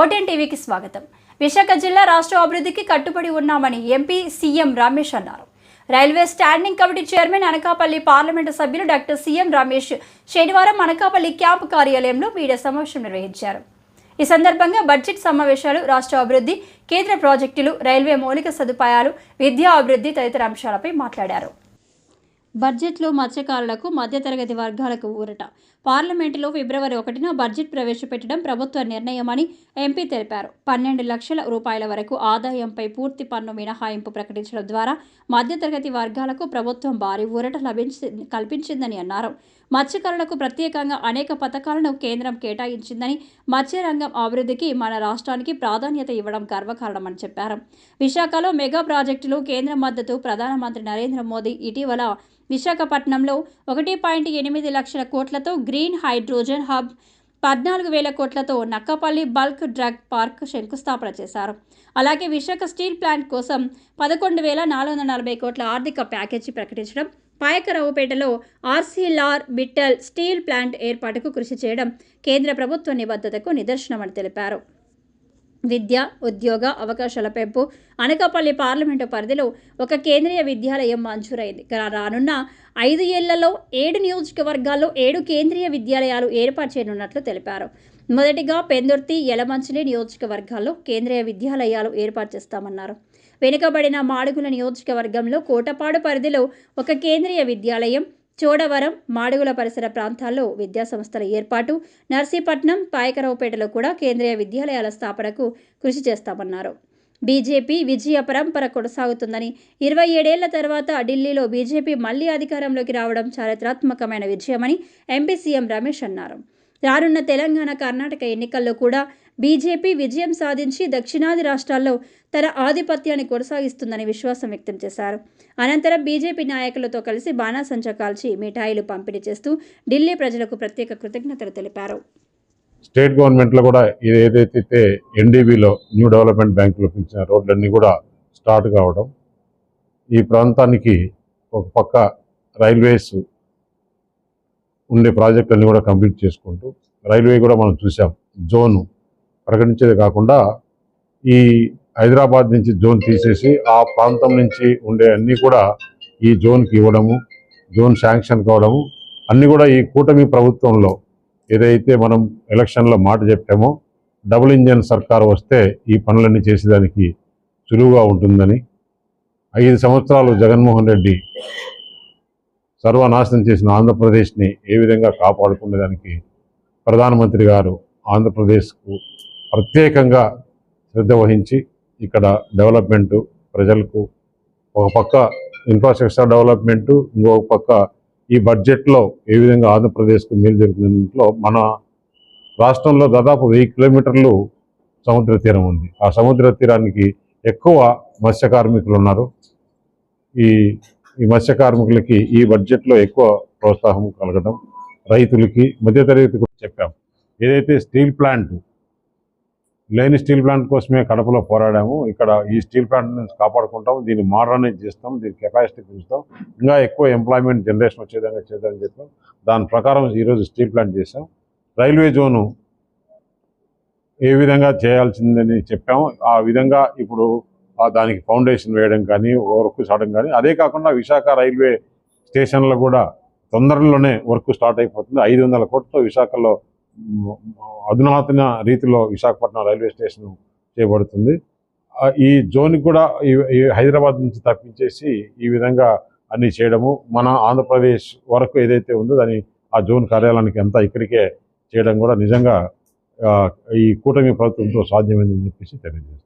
ఓటెన్ టీవీకి స్వాగతం. విశాఖ జిల్లా రాష్ట్ర అభివృద్ధికి కట్టుబడి ఉన్నామని ఎంపీ సీఎం రమేష్ అన్నారు. Railway standing committee chairman Anakapalli parliament సభ్యులు డాక్టర్ సీఎం రమేష్ శనివారం అనకాపల్లి క్యాంపు కార్యాలయంలో మీడియా సమావేశం నిర్వహించారు. ఈ సందర్భంగా బడ్జెట్ సమావేశాలు రాష్ట్ర అభివృద్ధి కేంద్ర ప్రాజెక్టులు రైల్వే మౌలిక సదుపాయాలు విద్యా అభివృద్ధి తదితర అంశాలపై మాట్లాడారు. బడ్జెట్లో మత్స్యకారులకు మధ్యతరగతి వర్గాలకు ఊరట. పార్లమెంటులో ఫిబ్రవరి ఒకటిన బడ్జెట్ ప్రవేశపెట్టడం ప్రభుత్వ నిర్ణయమని ఎంపీ తెలిపారు. పన్నెండు లక్షల రూపాయల వరకు ఆదాయంపై పూర్తి పన్ను మినహాయింపు ప్రకటించడం ద్వారా మధ్యతరగతి వర్గాలకు ప్రభుత్వం భారీ ఊరట లభించి కల్పించిందని అన్నారు. మత్స్యకారులకు ప్రత్యేకంగా అనేక పథకాలను కేంద్రం కేటాయించిందని మత్స్యరంగం అభివృద్ధికి మన రాష్ట్రానికి ప్రాధాన్యత ఇవ్వడం గర్వకారణమని చెప్పారు. విశాఖలో మెగా ప్రాజెక్టులు కేంద్ర మద్దతు ప్రధానమంత్రి నరేంద్ర మోదీ ఇటీవల విశాఖపట్నంలో ఒకటి పాయింట్ ఎనిమిది లక్షల కోట్లతో గ్రీన్ హైడ్రోజన్ హబ్ పద్నాలుగు వేల కోట్లతో నక్కపల్లి బల్క్ డ్రగ్ పార్క్ శంకుస్థాపన చేశారు. అలాగే విశాఖ స్టీల్ ప్లాంట్ కోసం పదకొండు వేల నాలుగు వందల నలభై కోట్ల ఆర్థిక ప్యాకేజీ ప్రకటించడం పాయకరావుపేటలో ఆర్సీలార్ బిట్టల్ స్టీల్ ప్లాంట్ ఏర్పాటుకు కృషి చేయడం కేంద్ర ప్రభుత్వ నిబద్ధతకు నిదర్శనమని తెలిపారు. విద్య ఉద్యోగ అవకాశాల పెంపు. అనకాపల్లి పార్లమెంటు పరిధిలో ఒక కేంద్రీయ విద్యాలయం మంజూరైంది. రానున్న ఐదు ఏళ్ళలో ఏడు నియోజకవర్గాల్లో ఏడు కేంద్రీయ విద్యాలయాలు ఏర్పాటు చేయనున్నట్లు తెలిపారు. మొదటిగా పెందుర్తి యలమంచిలి నియోజకవర్గాల్లో కేంద్రీయ విద్యాలయాలు ఏర్పాటు చేస్తామన్నారు. వెనుకబడిన మాడుగుల నియోజకవర్గంలో కోటపాడు పరిధిలో ఒక కేంద్రీయ విద్యాలయం చోడవరం మాడుగుల పరిసర ప్రాంతాల్లో విద్యాసంస్థల ఏర్పాటు నర్సీపట్నం పాయకరావుపేటలో కూడా కేంద్రీయ విద్యాలయాల స్థాపనకు కృషి చేస్తామన్నారు. బీజేపీ విజయ పరంపర కొనసాగుతుందని ఇరవై ఏడేళ్ళ తర్వాత ఢిల్లీలో బీజేపీ మళ్ళీ అధికారంలోకి రావడం చారిత్రాత్మకమైన విజయమని ఎంపీ సీఎం రమేష్ అన్నారు. రానున్న తెలంగాణ కర్ణాటక ఎన్నికల్లో కూడా బీజేపీ విజయం సాధించి దక్షిణాది రాష్ట్రాల్లో తన ఆధిపత్యాన్ని కొనసాగిస్తుందని విశ్వాసం వ్యక్తం చేశారు. అనంతరం బీజేపీ నాయకులతో కలిసి బాణాసంచా కాల్చి మిఠాయిలు పంపిణీ చేస్తూ ఢిల్లీ ప్రజలకు ప్రత్యేక కృతజ్ఞతలు తెలిపారు. స్టేట్ గవర్నమెంట్లో కూడా ఏదైతే ఎన్డీబీలో న్యూ డెవలప్మెంట్ బ్యాంకులో పెంచిన రోడ్లన్నీ కూడా స్టార్ట్ కావడం ఈ ప్రాంతానికి ఒక పక్క రైల్వేస్ ఉండే ప్రాజెక్టులన్నీ కూడా కంప్లీట్ చేసుకుంటూ రైల్వే కూడా మనం చూసాం. జోను ప్రకటించేది కాకుండా ఈ హైదరాబాద్ నుంచి జోన్ తీసేసి ఆ ప్రాంతం నుంచి ఉండే అన్నీ కూడా ఈ జోన్కి ఇవ్వడము జోన్ శాంక్షన్ కావడము అన్నీ కూడా ఈ కూటమి ప్రభుత్వంలో ఏదైతే మనం ఎలక్షన్లో మాట చెప్పామో డబుల్ ఇంజన్ సర్కార్ వస్తే ఈ పనులన్నీ చేసేదానికి సులువుగా ఉంటుందని ఐదు సంవత్సరాలు జగన్మోహన్ రెడ్డి సర్వనాశనం చేసిన ఆంధ్రప్రదేశ్ని ఏ విధంగా కాపాడుకునేదానికి ప్రధానమంత్రి గారు ఆంధ్రప్రదేశ్కు ప్రత్యేకంగా శ్రద్ధ వహించి ఇక్కడ డెవలప్మెంటు ప్రజలకు ఒక పక్క ఇన్ఫ్రాస్ట్రక్చర్ డెవలప్మెంటు ఇంకొక పక్క ఈ బడ్జెట్లో ఏ విధంగా ఆంధ్రప్రదేశ్కు మేలు జరుగుతుందో మన రాష్ట్రంలో దాదాపు వెయ్యి కిలోమీటర్లు సముద్ర తీరం ఉంది. ఆ సముద్ర తీరానికి ఎక్కువ మత్స్య కార్మికులు ఉన్నారు. ఈ ఈ మత్స్య కార్మికులకి ఈ బడ్జెట్లో ఎక్కువ ప్రోత్సాహం కలగడం రైతులకి మధ్యతరగతి కూడా చెప్పాం. ఏదైతే స్టీల్ ప్లాంట్ లేని స్టీల్ ప్లాంట్ కోసమే కడపలో పోరాడాము. ఇక్కడ ఈ స్టీల్ ప్లాంట్ నుంచి కాపాడుకుంటాం దీన్ని మోడర్నైజ్ చేస్తాం. దీని కెపాసిటీ పెంచుతాం. ఇంకా ఎక్కువ ఎంప్లాయ్మెంట్ జనరేషన్ వచ్చే విధంగా చేద్దామని చెప్పాం. దాని ప్రకారం ఈరోజు స్టీల్ ప్లాంట్ చేసాం రైల్వే జోను ఏ విధంగా చేయాల్సిందని చెప్పాము. ఆ విధంగా ఇప్పుడు దానికి ఫౌండేషన్ వేయడం కానీ వర్క్ చేయడం కానీ అదే కాకుండా విశాఖ రైల్వే స్టేషన్లో కూడా తొందరలోనే వర్క్ స్టార్ట్ అయిపోతుంది. ఐదు వందల కోట్లతో విశాఖలో అధునాతన రీతిలో విశాఖపట్నం రైల్వే స్టేషన్ చేయబడుతుంది. ఈ జోన్కి కూడా ఈ- హైదరాబాద్ నుంచి తప్పించేసి ఈ విధంగా అన్ని చేయడము మన ఆంధ్రప్రదేశ్ వరకు ఏదైతే ఉందో దాని ఆ జోన్ కార్యాలయానికి అంతా ఇక్కడికే చేయడం కూడా నిజంగా ఈ కూటమి ప్రభుత్వంతో సాధ్యమైందని చెప్పేసి తెలియజేస్తుంది